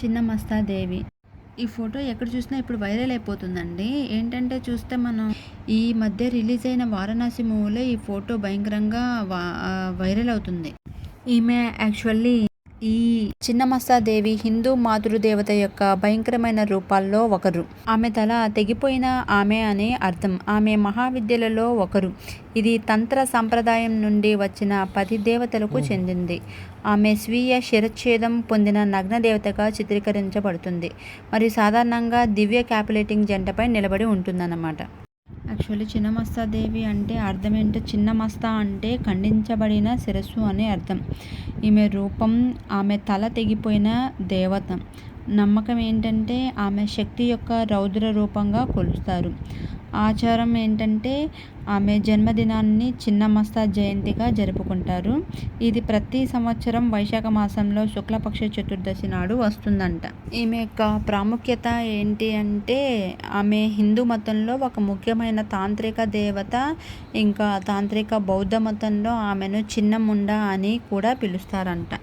చిన్న మస్తాదేవి ఈ ఫోటో ఎక్కడ చూసినా ఇప్పుడు వైరల్ అయిపోతుందండి. ఏంటంటే చూస్తే మనం ఈ మధ్య రిలీజ్ అయిన వారణాసి మూవీలో ఈ ఫోటో భయంకరంగా వైరల్ అవుతుంది. ఈమె యాక్చువల్లీ ఈ చిన్నమస్తాదేవి హిందూ మాతృదేవత యొక్క భయంకరమైన రూపాల్లో ఒకరు. ఆమె తల తెగిపోయిన ఆమె అనే అర్థం. ఆమె మహావిద్యలలో ఒకరు. ఇది తంత్ర సంప్రదాయం నుండి వచ్చిన పది దేవతలకు చెందింది. ఆమె స్వీయ శిరచ్ఛేదం పొందిన నగ్న దేవతగా చిత్రీకరించబడుతుంది. మరియు సాధారణంగా దివ్య క్యాపులేటింగ్ జంటపై నిలబడి ఉంటుందన్నమాట. యాక్చువల్లీ చిన్నమస్తాదేవి అంటే అర్థం ఏంటో చిన్నమస్త అంటే ఖండించబడిన శిరస్సు అని అర్థం. ఈమె రూపం ఆమె తల తెగిపోయిన దేవత. నమ్మకం ఏంటంటే ఆమె శక్తి యొక్క రౌద్ర రూపంగా కొలుస్తారు. ఆచారం ఏంటంటే ఆమె జన్మదినాన్ని చిన్న మస్తా జయంతిగా జరుపుకుంటారు. ఇది ప్రతి సంవత్సరం వైశాఖ మాసంలో శుక్లపక్ష చతుర్దశి నాడు వస్తుందంట. ఈమె యొక్క ప్రాముఖ్యత ఏంటి అంటే ఆమె హిందూ మతంలో ఒక ముఖ్యమైన తాంత్రిక దేవత ఇంకా తాంత్రిక బౌద్ధ మతంలో ఆమెను చిన్న ముండ అని కూడా పిలుస్తారంట.